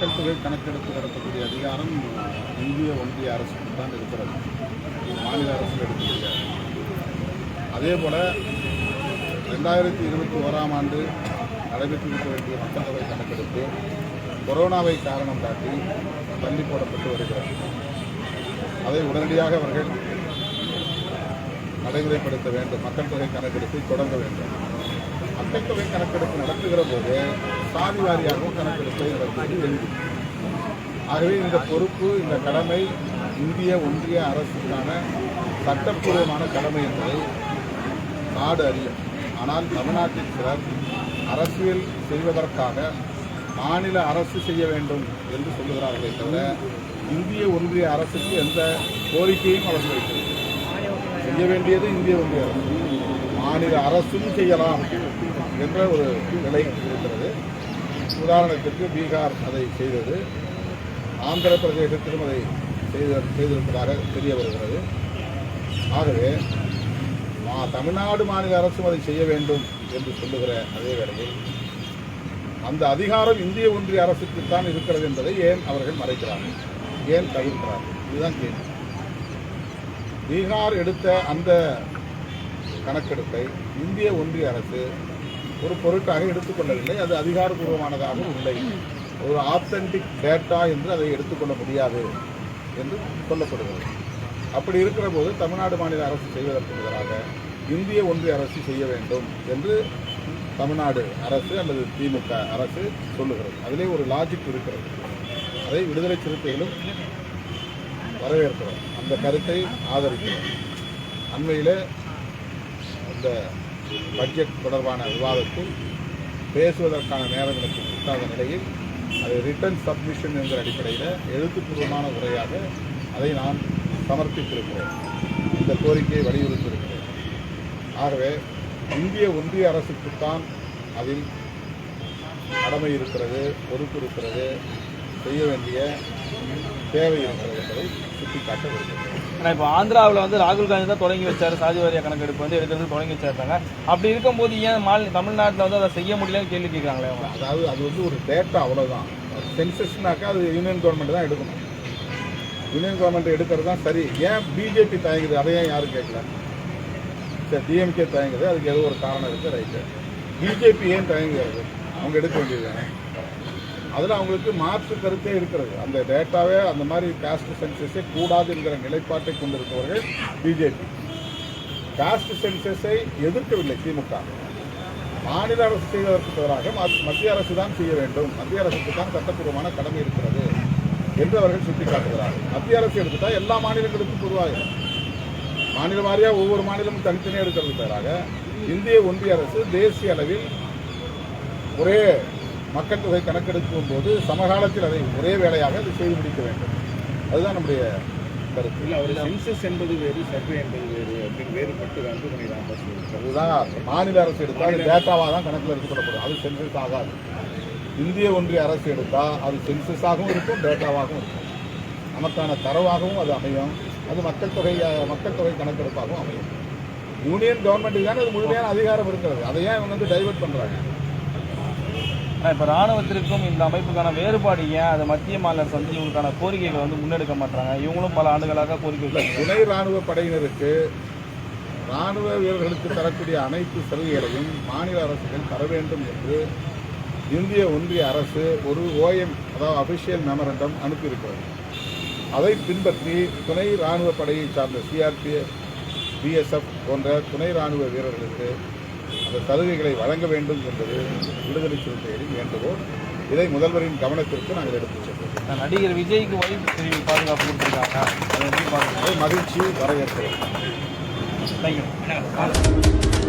மக்கள் தொகை கணக்கெடுப்பு நடத்தக்கூடிய அதிகாரம் இந்திய ஒன்றிய அரசுக்கு தான் இருக்கிறது. மாநில அரசு எடுக்கக்கூடிய அதே போல் ரெண்டாயிரத்தி இருபத்தி ஓராம் ஆண்டு நடைபெற்றிருக்க வேண்டிய மக்கள் தொகை கணக்கெடுப்பு கொரோனாவை காரணம் காட்டி தள்ளி போடப்பட்டு வருகிறது. அதை உடனடியாக அவர்கள் நடைமுறைப்படுத்த வேண்டும். மக்கள் தொகை கணக்கெடுப்பை தொடங்க வேண்டும். மக்கள் தொகை கணக்கெடுப்பு நடத்துகிற போது சாதி வாரியாகவும் கணக்கெடுப்பை நடத்துவது எளிது ஆகவே இந்த பொறுப்பு இந்த கடமை இந்திய ஒன்றிய அரசுக்கான சட்டப்பூர்வமான கடமை என்பதை நாடு அறியும். ஆனால் தமிழ்நாட்டில் சிலர் அரசியல் செய்வதற்காக மாநில அரசு செய்ய வேண்டும் என்று சொல்லுகிறார்களே தவிர இந்திய ஒன்றிய அரசுக்கு எந்த கோரிக்கையும் அவர்கள் வைக்கிறது செய்ய வேண்டியது இந்திய ஒன்றிய அரசு. மாநில அரசும் செய்யலாம் என்ற ஒரு நிலை இருக்கிறது. உதாரணத்திற்கு பீகார் அதை செய்தது. ஆந்திர பிரதேசத்திலும் அதை செய்த செய்திருப்பதாக தெரிய வருகிறது. ஆகவே மா- தமிழ்நாடு மாநில அரசும் அதை செய்ய வேண்டும் என்று சொல்லுகிற அதே வேளையில் அந்த அதிகாரம் இந்திய ஒன்றிய அரசுக்குத்தான் இருக்கிறது என்பதை ஏன் அவர்கள் மறைக்கிறார்கள்? ஏன் தவிர்க்கிறார்கள்? இதுதான் கேள்வி. பீகார் எடுத்த அந்த கணக்கெடுப்பை இந்திய ஒன்றிய அரசு ஒரு பொருட்டாக எடுத்துக்கொள்ளவில்லை. அது அதிகாரப்பூர்வமானதாக இல்லை. ஒரு ஆத்தென்டிக் டேட்டா என்று அதை எடுத்துக்கொள்ள முடியாது என்று சொல்லப்படுகிறது. அப்படி இருக்கிற போது தமிழ்நாடு மாநில அரசு செய்வதற்கு பதிலாக இந்திய ஒன்றிய அரசு செய்ய வேண்டும் என்று தமிழ்நாடு அரசு அல்லது திமுக அரசு சொல்லுகிறது. அதிலே ஒரு லாஜிக் இருக்கிறது. அதை விடுதலை சிறுத்தைகளும் வரவேற்கிறோம். அந்த கருத்தை ஆதரிக்கிறோம். அண்மையில் இந்த பட்ஜெட் தொடர்பான விவாதத்தில் பேசுவதற்கான நேரம் எனக்கு கிட்டாத நிலையில் அது ரிட்டர்ன் சப்மிஷன் என்ற அடிப்படையில் எழுத்துப்பூர்வமான உரையாக அதை நான் சமர்ப்பித்திருக்கிறேன். இந்த கோரிக்கையை வலியுறுத்தியிருக்கிறேன். ஆகவே இந்திய ஒன்றிய அரசுக்குத்தான் அதில் கடமை இருக்கிறது பொறுப்பு இருக்கிறது செய்ய வேண்டிய தேவை இருக்கிறது என்பதை சுட்டிக்காட்ட விரும்புகிறேன். ஏன்னா இப்போ ஆந்திராவில் வந்து ராகுல் காந்தி தான் தொடங்கி வச்சார். சாதி வாரிய கணக்கெடுப்பு வந்து எடுக்கிறது தொடங்கி வச்சிருக்காங்க அப்படி இருக்கும்போது ஏன் மாநில தமிழ்நாட்டில் வந்து அதை செய்ய முடியலன்னு கேள்வி கேட்குறாங்களே அவங்க? அதாவது அது வந்து ஒரு டேட்டா அவ்வளோதான் சென்சஸ்னாக்கா அது யூனியன் கவர்மெண்ட் தான் எடுக்கணும். யூனியன் கவர்மெண்ட் எடுக்கிறது தான் சரி. ஏன் பிஜேபி தயங்குது? அதை ஏன் யாரும் கேட்கல? சரி டிஎம்கே தயங்குது. அதுக்கு ஏதோ ஒரு காரணம் இருக்குது ரைட்டு பிஜேபி ஏன் தயங்குகிறது? அவங்க எடுக்க வேண்டியது தானே அதில் அவங்களுக்கு மாற்று கருத்தே இருக்கிறது. அந்த டேட்டாவே அந்த மாதிரி காஸ்ட் சென்சஸே கூடாது என்கிற நிலைப்பாட்டை கொண்டிருப்பவர்கள் பிஜேபி காஸ்ட் சென்சஸை எதிர்க்கவில்லை திமுக. மாநில அரசு செய்வதற்கு பதிலாக மத்- மத்திய அரசு தான் செய்ய வேண்டும். மத்திய அரசுக்கு தான் சட்டப்பூர்வமான கடமை இருக்கிறது என்று அவர்கள் சுட்டிக்காட்டுகிறார்கள் மத்திய அரசு எடுத்துட்டால் எல்லா மாநிலங்களுக்கும் பொதுவாக மாநில வாரியாக ஒவ்வொரு மாநிலமும் தனித்தனியாக எடுக்கிறது பதிலாக இந்திய ஒன்றிய அரசு தேசிய அளவில் ஒரே மக்கள் தொகை கணக்கெடுக்கும் போது சமகாலத்தில் அதை ஒரே வேலையாக அதை செய்து முடிக்க வேண்டும். அதுதான் நம்முடைய கருத்து. இல்ல அவர் சென்சஸ் என்பது வேறு சர்வே என்பது வேறு அப்படின்னு வேறுபட்டு அன்புமணி ராமதாஸ். அதுதான் மாநில அரசு எடுத்தால் டேட்டாவாக தான் கணக்கில் எடுத்துக்கொள்ளப்படும். அது சென்சஸ் ஆகாது. இந்திய ஒன்றிய அரசு எடுத்தால் அது சென்சஸாகவும் இருக்கும் டேட்டாவாகவும் இருக்கும். நமக்கான தரவாகவும் அது அமையும். அது மக்கள் தொகை மக்கள் தொகை கணக்கெடுப்பாகவும் அமையும். யூனியன் கவர்மெண்ட்டுக்கு தானே அது முழுமையான அதிகாரம் இருக்கிறது. அதை ஏன் இவங்க வந்து டைவர்ட் பண்ணுறாங்க ஆனால் இப்போ ராணுவத்திற்கும் இந்த அமைப்புக்கான வேறுபாடு ஏன்? அதை மத்திய மாநில அரசு இவங்களுக்கான கோரிக்கைகளை வந்து முன்னெடுக்க மாட்டாங்க. இவங்களும் பல ஆண்டுகளாக கோரிக்கை துணை ராணுவ படையினருக்கு ராணுவ வீரர்களுக்கு தரக்கூடிய அனைத்து சலுகைகளையும் மாநில அரசுகள் தர வேண்டும் என்று இந்திய ஒன்றிய அரசு ஒரு ஓஎம் அதாவது அபிஷியல் மெமரண்டம் அனுப்பியிருக்கிறது. அதை பின்பற்றி துணை ராணுவ படையை சார்ந்த சிஆர்பிஎஃப் பிஎஸ்எஃப் போன்ற துணை ராணுவ வீரர்களுக்கு அந்த சலுகைகளை வழங்க வேண்டும் என்பது விடுதலை சிறுத்தைகளின் வேண்டுகோள். இதை முதல்வரின் கவனத்திற்கு நாங்கள் எடுத்துச் சென்றோம் நடிகர் விஜய்க்கு ஒய்ஃப் பிரிவு பாதுகாப்பு கொடுத்துருக்காங்க. மகிழ்ச்சி வரவேற்கிறோம். தேங்க்யூ